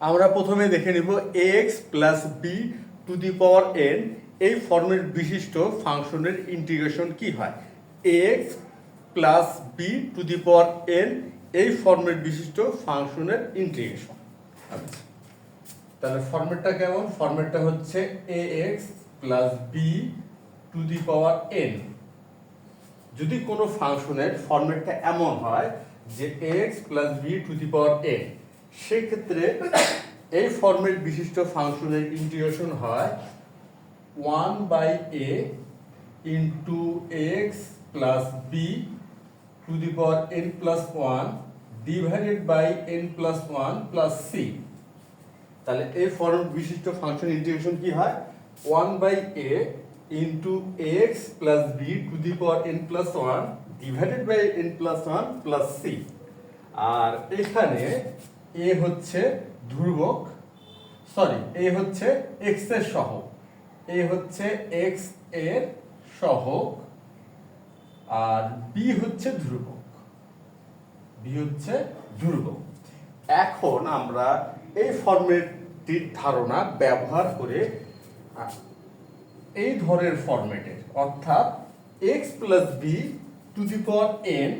আমরা প্রথমে দেখে নিব X plus B to the power N এই ফর্মের বিশিষ্ট ফাংশনের ইন্টিগ্রেশন কি হয়? X plus B to the power N এই ফর্মের বিশিষ্ট ফাংশনের ইন্টিগ্রেশন আচ্ছা তাহলে ফর্মেটটা কেমন? ফর্মেটটা হচ্ছে A X plus B to the power N যদি কোনো ফাংশনের ফর্মেটটা এমন হয় যে X plus B to the power N সেক্ষেত্রে এই ফর্মের বিশিষ্ট ফাংশনের ইন্টিগ্রেশন হয় one by A into X plus B to the power N plus one divided by N plus one plus C তাহলে এই ফর্ম বিশিষ্ট ফাংশন ইন্টিগ্রেশন কি হয়? One by A into X plus B to the power N plus one divided by N plus one plus C আর এখানে এ হচ্ছে ধ্রুবক sorry এ হচ্ছে এক্সের সহগ, এ হচ্ছে এক্সের সহগ, আর বি হচ্ছে ধ্রুবক বি হচ্ছে ধ্রুবক। এখন আমরা এই ফরম্যাটটির ধারণা ব্যবহার করে, এই ধরনের ফরম্যাটের অর্থাৎ X plus B to the power N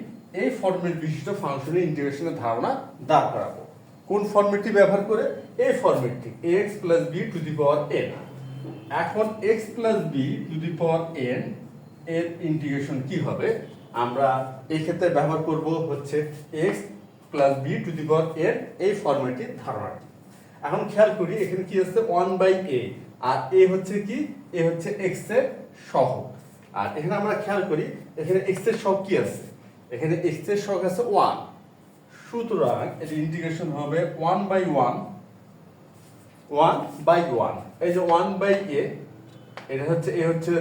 এই ফরম্যাট বিশিষ্ট ফাংশনের ইন্টিগ্রেশনের ধারণা দাঁড় করাবো। কোন ফরম্যাটটি ব্যবহার করে? এই ফরম্যাটটি X plus B to the power N এখন X plus B to the power N এর ইন্টিগ্রেশন কি হবে? আমরা এই ক্ষেত্রে ব্যবহার করব হচ্ছে X plus B to the power N এই ফরম্যাটের ধারণাটি। এখন খেয়াল করি, এখানে কি আছে ওয়ান বাই এ আর এ হচ্ছে কি? এ হচ্ছে এক্সের সহগ। আর এখানে আমরা খেয়াল করি, এখানে এক্সের সহগ কি আছে? এখানে এক্সের সহগ আছে ওয়ান সুতরাং এর ইন্টিগ্রেশন হবে one by one one by one এই যে ওয়ান বাই এ এটা হচ্ছে, এ হচ্ছে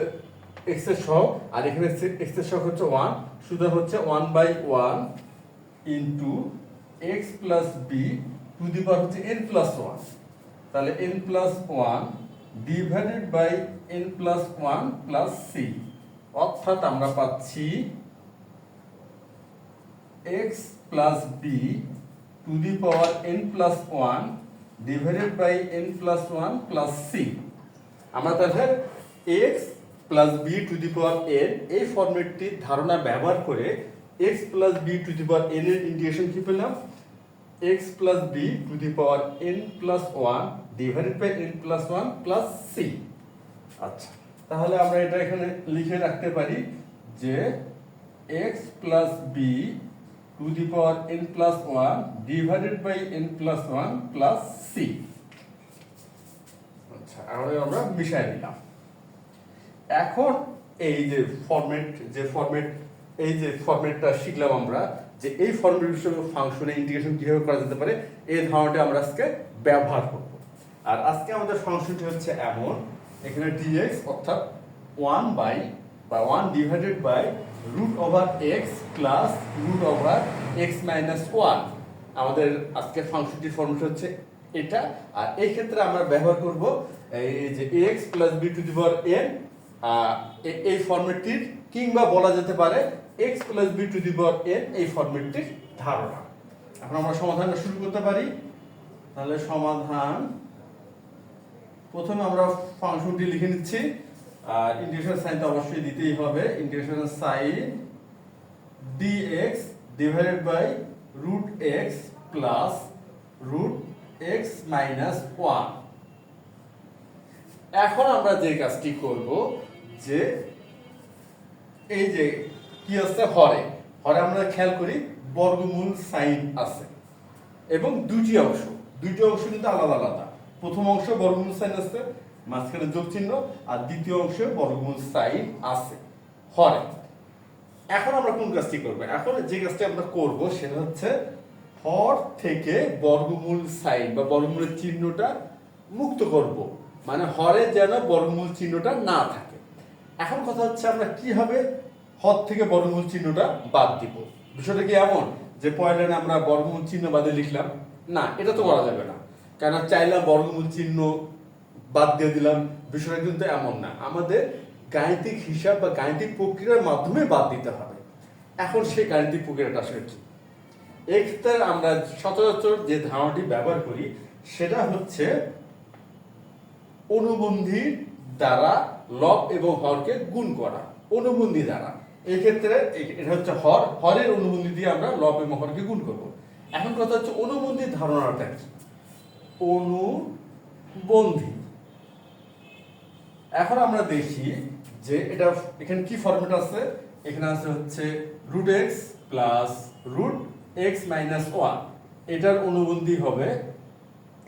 এক্সের সহগ, আর এখানে এক্সের সহগ হচ্ছে ওয়ান সুতরাং হচ্ছে one by one into X plus B to the power হচ্ছে এন প্লাস ওয়ান তাহলে N plus one divided by N plus one plus C অর্থাৎ আমরা পাচ্ছি X plus B to the power N plus one divided by N plus one plus C আমরা তাহলে X plus B to the power N এই ফর্মেটটির ধারণা ব্যবহার করে X plus B to the power N এর ইন্টিগ্রেশন কি পেলাম? X plus B to the power N plus one divided by N plus one plus C আচ্ছা তাহলে আমরা এটা এখানে লিখে রাখতে পারি যে X plus B to the power N plus one divided by N plus one plus C. আচ্ছা এখন আমরা মিশাই দিলাম এখন এই যে ফরম্যাট যে ফরম্যাট এই যে ফরম্যাটটা শিখলাম আমরা, যে এই ফরম্যাট ফাংশনে ইন্টিগ্রেশন কীভাবে করা যেতে পারে, এই ধারণাটা আমরা আজকে ব্যবহার করব। আর আজকে আমাদের ফাংশনটি হচ্ছে এমন, এখানে ডিএক্স অর্থাৎ ওয়ান বাই বা one divided by root over X plus root over X minus one আমাদের আজকে ফাংশনটির ফর্মুলা হচ্ছে এটা। আর এই ক্ষেত্রে আমরা ব্যবহার করব এই যে X plus B to the power N এই ফর্মেটটির কিংবা বলা যেতে পারে X plus B to the power N এই ফর্মেটটির ধারণা। এখন আমরা সমাধানটা শুরু করতে পারি। তাহলে সমাধান, প্রথমে আমরা ফাংশনটি লিখে নিচ্ছি। আর ইন্টিগ্রেশন সাইন তো অবশ্যই দিতেই হবে। Integration sign dx divided by root X plus root X minus one এখন আমরা যে কাজটি করব, যে এই যে কি আছে? হরে। হরে আমরা খেয়াল করি, বর্গমূল সাইন আছে। এবং দুটি অংশ। দুটি অংশ কিন্তু আলাদা আলাদা। প্রথম অংশ বর্গমূল সাইন আছে মাঝখানে যোগ চিহ্ন আর দ্বিতীয় অংশে বর্গমূল সাইন আছে। হরে। এখন আমরা কোন কাজটি করব? এখন যে কাজটি আমরা করব সেটা হচ্ছে হর থেকে বর্গমূল সাইন বা বর্গমূলের চিহ্নটা মুক্ত করব। মানে হরে যেন বর্গমূল চিহ্নটা না থাকে। এখন কথা হচ্ছে আমরা কীভাবে হর থেকে বর্গমূল চিহ্নটা বাদ দিব। বিষয়টা কি এমন যে পয়লানে আমরা বর্গমূল চিহ্ন বাদে লিখলাম? না, এটা তো করা যাবে না। কেন? চাইলাম বর্গমূল চিহ্ন বাদ দিয়ে দিলাম। বিষয়টা কিন্তু এমন না। আমাদের গাণিতিক হিসাব বা গাণিতিক প্রক্রিয়ার মাধ্যমে বাদ দিতে হবে। এখন সেই গাণিতিক প্রক্রিয়াটা আসলে কি? এক্ষেত্রে আমরা সচরাচর যে ধারণাটি ব্যবহার করি, সেটা হচ্ছে অনুবন্ধী দ্বারা লব এবং হরকে গুণ করা। অনুবন্ধী দ্বারা। এই ক্ষেত্রে এটা হচ্ছে হর। হরের অনুবন্ধী দিয়ে আমরা লব এবং হরকে গুণ করব। এখন কথা হচ্ছে অনুবন্ধী ধারণাটা কি? অনুবন্ধী। এখন আমরা দেখি যে এটা এখানে কি ফরম্যাট আছে? এখানে আছে হচ্ছে root X plus root X minus one এটার অনুবন্ধী হবে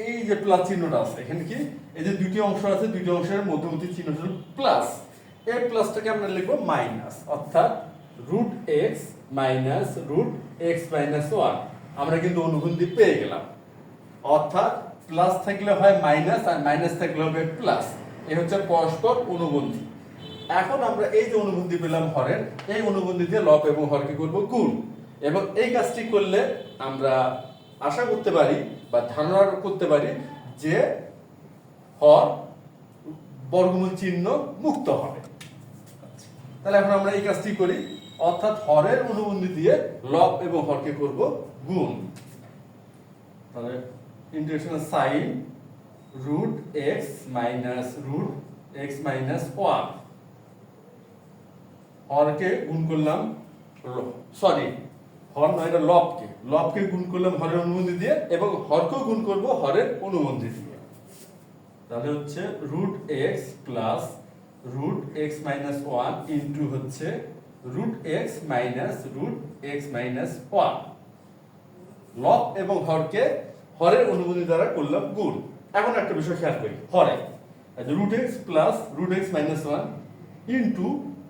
এই যে প্লাস চিহ্নটা আছে। এখানে কি? এই যে দুটি অংশ আছে, দুটি অংশের মধ্যবর্তী চিহ্ন হল প্লাস এই প্লাসটাকে আমরা লিখব মাইনাস অর্থাৎ root X minus root X minus one আমরা কিন্তু অনুবন্ধী পেয়ে গেলাম। অর্থাৎ প্লাস থাকলে হয় মাইনাস আর মাইনাস থাকলে হবে প্লাস এই হচ্ছে পরস্পর অনুবন্ধী। এখন আমরা এই যে অনুবন্ধী পেলাম হরের, এই অনুবন্ধী দিয়ে লব এবং হরকে করব গুণ। এবং এই কাজটি করলে আমরা আশা করতে পারি বা ধারণা করতে পারি যে হর বর্গমূল চিহ্ন মুক্ত হবে। তাহলে এখন আমরা এই কাজটি করি। অর্থাৎ হরের অনুবন্ধী দিয়ে লব এবং হরকে করব গুণ। তাহলে integration sign root X minus root X minus one হরকে গুণ করলাম সরি হর নয় এটা লবকে। লবকে গুণ করলাম হরের অনুবন্ধী দিয়ে এবং হরকেও গুণ করব হরের অনুবন্ধী দিয়ে। তাহলে হচ্ছে root X plus root X minus one into হচ্ছে root X minus root X minus one লব এবং হরকে হরের অনুবন্ধী দ্বারা করলাম গুণ। এখন একটা বিষয় খেয়াল করি। হরে root X plus root X minus one into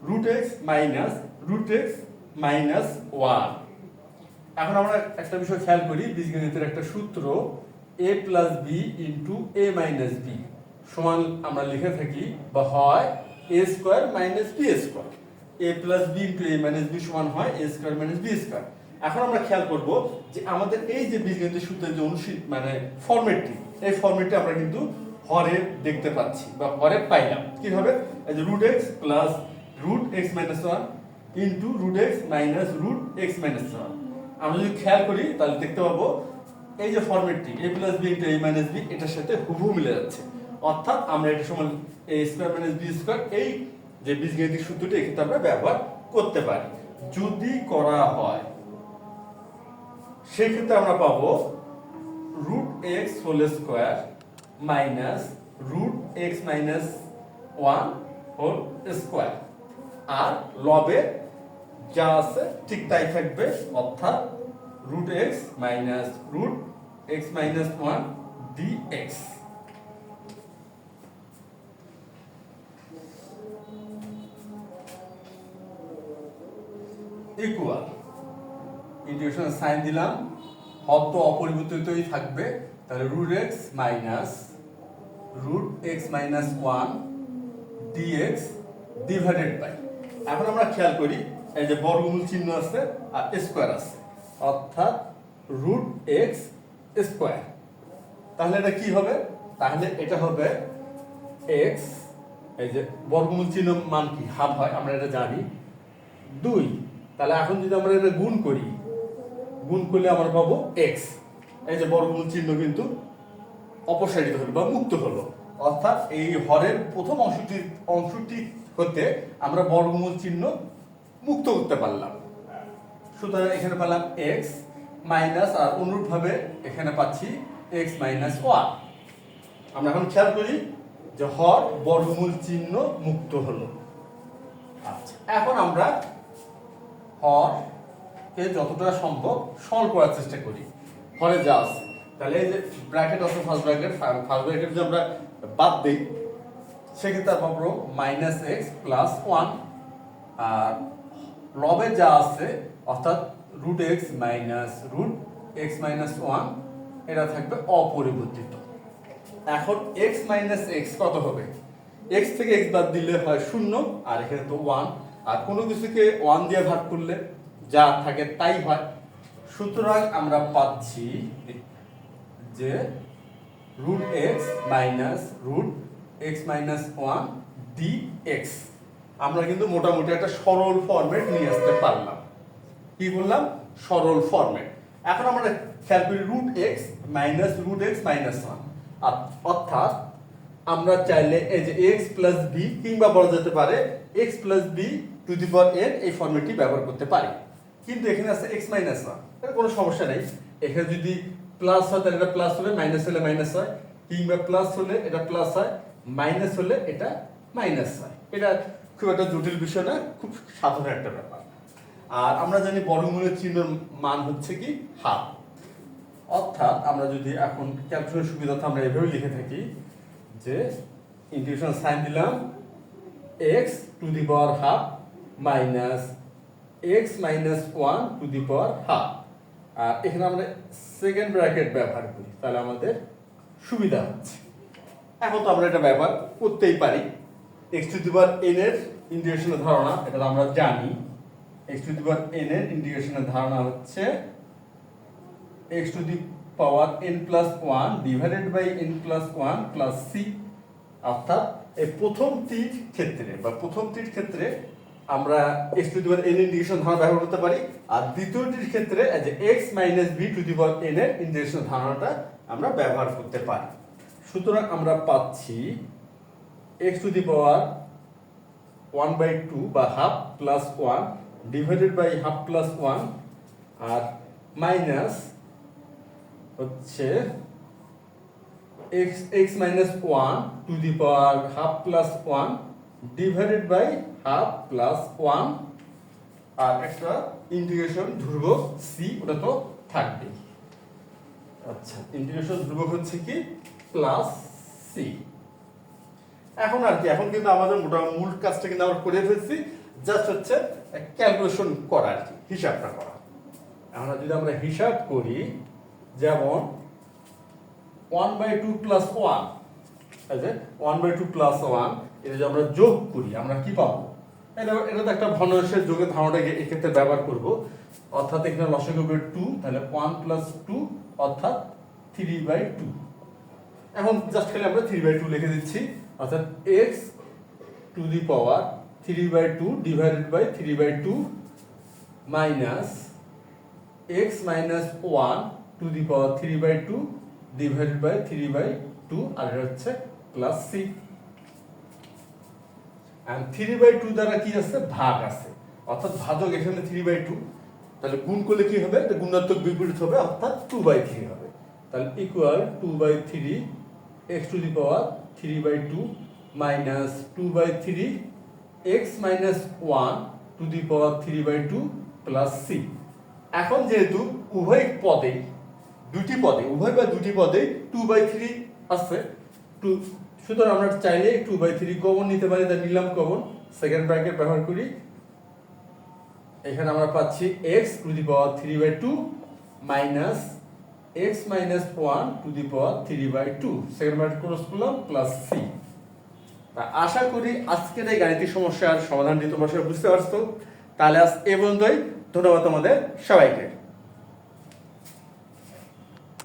root X minus root X minus one এখন আমরা একটা বিষয় খেয়াল করি, বীজগণিতের একটা সূত্র A plus B into A minus B সমান আমরা লিখে থাকি বা হয় A square minus B square A plus B into A minus B সমান হয় A square minus B square এখন আমরা খেয়াল করব যে আমাদের এই যে বীজগণিতের সূত্রের যে অনুশীল মানে ফরম্যাটটি এই ফরম্যাটটি আমরা কিন্তু হরে দেখতে পাচ্ছি বা হরে পাইলাম। কীভাবে? Root X plus root X minus one into root X minus root X minus one আমরা যদি খেয়াল করি, তাহলে দেখতে পাবো এই যে ফরম্যাটটি A plus B into A minus B এটার সাথে হুবহু মিলে যাচ্ছে। অর্থাৎ আমরা এটা সমান A square minus B square এই যে বীজগণিতিক সূত্রটি এক্ষেত্রে আমরা ব্যবহার করতে পারি। যদি করা হয় সেক্ষেত্রে আমরা পাবো root X whole square minus root X minus one whole square আর লবে যা আছে ঠিক তাই থাকবে, অর্থাৎ root X minus root X minus one D X equal integration sign দিলাম। হর তো অপরিবর্তিতই থাকবে। তাহলে root X minus root X minus one D X divided by এখন আমরা খেয়াল করি, এই যে বর্গমূল চিহ্ন আছে আর স্কোয়ার আছে। অর্থাৎ রুট এক্স স্কোয়ার তাহলে এটা কি হবে? তাহলে এটা হবে এক্স এই যে বর্গমূল চিহ্ন মান কি? হাফ হয়, আমরা এটা জানি। দুই। তাহলে এখন যদি আমরা এটা গুণ করি গুণ করলে আমরা পাবো এক্স এই যে বর্গমূল চিহ্ন কিন্তু অপসারিত হলো বা মুক্ত হলো। অর্থাৎ এই হরের প্রথম অংশটি অংশটি হতে আমরা বর্গমূল চিহ্ন মুক্ত করতে পারলাম। সুতরাং এখানে পেলাম এক্স মাইনাস আর অনুরূপভাবে এখানে পাচ্ছি এক্স মাইনাস ওয়ান আমরা এখন খেয়াল করি যে হর বর্গমূল চিহ্ন মুক্ত হলো। আচ্ছা এখন আমরা হরকে যতটা সম্ভব সরল করার চেষ্টা করি। হরে যা আছে। তাহলে এই যে ব্র্যাকেট আছে ফার্স্ট ব্র্যাকেট ফার্স্ট ব্র্যাকেট যদি আমরা বাদ দিই, সেক্ষেত্রে পাবো মাইনাস এক্স প্লাস ওয়ান আর লবে যা আছে, অর্থাৎ root X minus root X minus one এটা থাকবে অপরিবর্তিত। এখন এক্স মাইনাস এক্স কত হবে? এক্স থেকে এক্স বাদ দিলে হয় শূন্য, আর এখানে তো ওয়ান আর কোনো কিছুকে ওয়ান দিয়ে ভাগ করলে যা থাকে তাই হয়। সুতরাং আমরা পাচ্ছি যে root X minus root X minus one D X আমরা কিন্তু মোটামুটি একটা সরল ফরম্যাট নিয়ে আসতে পারলাম। কি বললাম? সরল ফরম্যাট এখন আমরা খেয়াল করি root X minus root X minus one অর্থাৎ আমরা চাইলে এই যে এক্স প্লাস বি কিংবা বলা যেতে পারে X plus B to the power N এই ফর্মেটটি ব্যবহার করতে পারি। কিন্তু এখানে আছে এক্স মাইনাস ওয়ান কোনো সমস্যা নেই। এখানে যদি প্লাস হয়, তাহলে এটা প্লাস হবে মাইনাস হলে মাইনাস হয়। কিংবা প্লাস হলে এটা প্লাস হয় মাইনাস হলে এটা মাইনাস হয়। এটা খুব একটা জটিল বিষয় না, খুব সাধারণ একটা ব্যাপার। আর আমরা জানি বর্গমূলের চিহ্নের মান হচ্ছে কি? হাফ। অর্থাৎ আমরা যদি এখন ক্যালকুলেশন সুবিধার্থে আমরা এভাবে লিখে থাকি যে ইন্টিগ্রেশন সাইন দিলাম X to the power half minus X minus one to the power half আর এখানে আমরা সেকেন্ড ব্র্যাকেট ব্যবহার করি, তাহলে আমাদের সুবিধা হচ্ছে। এখন তো আমরা এটা ব্যবহার করতেই পারি। X to the power N এর ইন্টিগ্রেশনের ধারণা, এটা আমরা জানি। X to the power N এর ইন্টিগ্রেশনের ধারণা হচ্ছে x to the power n plus 1 divided by n plus 1 plus c অর্থাৎ এই প্রথমটির ক্ষেত্রে বা প্রথমটির ক্ষেত্রে আমরা x to the power n integration ধারণা ব্যবহার করতে পারি। আর দ্বিতীয়টির ক্ষেত্রে যে x minus b to the power n এর ইন্টিগ্রেশন ধারণাটা আমরা ব্যবহার করতে পারি। সুতরাং আমরা পাচ্ছি x to the power 1 by 2 বা half plus 1 divided by half plus 1 আর মাইনাস হচ্ছে x x minus 1 to the power half plus 1 divided by half plus one আর একটা ইন্টিগ্রেশন ধ্রুবক সি ওটা তো থাকবেই। আচ্ছা ইন্টিগ্রেশন ধ্রুবক হচ্ছে কি? প্লাস সি এখন আর কি এখন কিন্তু আমাদের মোটামুটি মূল কাজটা কিন্তু আমরা করে ফেলছি জাস্ট হচ্ছে ক্যালকুলেশন করা আর কি হিসাবটা করা। এখন যদি আমরা হিসাব করি যেমন one by two plus one one by two plus one এটা যদি আমরা যোগ করি আমরা কি পাবো? এটা এটা তো একটা ভগ্নাংশের যোগের ধারণাটাকে এক্ষেত্রে ব্যবহার করব। অর্থাৎ এখানে লসাগু হবে টু তাহলে ওয়ান প্লাস টু অর্থাৎ থ্রি বাই টু এখন জাস্ট খালি আমরা থ্রি বাই টু লিখে দিচ্ছি। অর্থাৎ X to the power three by two divided by three by two minus X minus one to the power three by two divided by three by two আর হচ্ছে plus C আর three by two দ্বারা কি আছে? ভাগ আছে। অর্থাৎ ভাজক এখানে থ্রি বাই টু তাহলে গুণ করলে কি হবে? এটা গুণাত্মক বিপরীত হবে, অর্থাৎ টু বাই থ্রি হবে। তাহলে equal two by three X to the power three by two minus two by three X minus one to the power three by two plus C এখন যেহেতু উভয় পদে দুটি পদে, উভয় বা দুটি পদে টু বাই থ্রি আছে। টু সুতরাং আমরা চাইলে টু বাই থ্রি কমন নিতে পারি তাই নিলাম কমন সেকেন্ড ব্র্যাকেট ব্যবহার করি। এখানে আমরা পাচ্ছি X to the power three by two minus X minus one to the power three by two second bracket cross করলাম প্লাস সি তা আশা করি আজকের এই গাণিতিক সমস্যার সমাধানটি তোমরা সবাই বুঝতে পারছ। তাহলে আজ এ পর্যন্তই। ধন্যবাদ তোমাদের সবাইকে।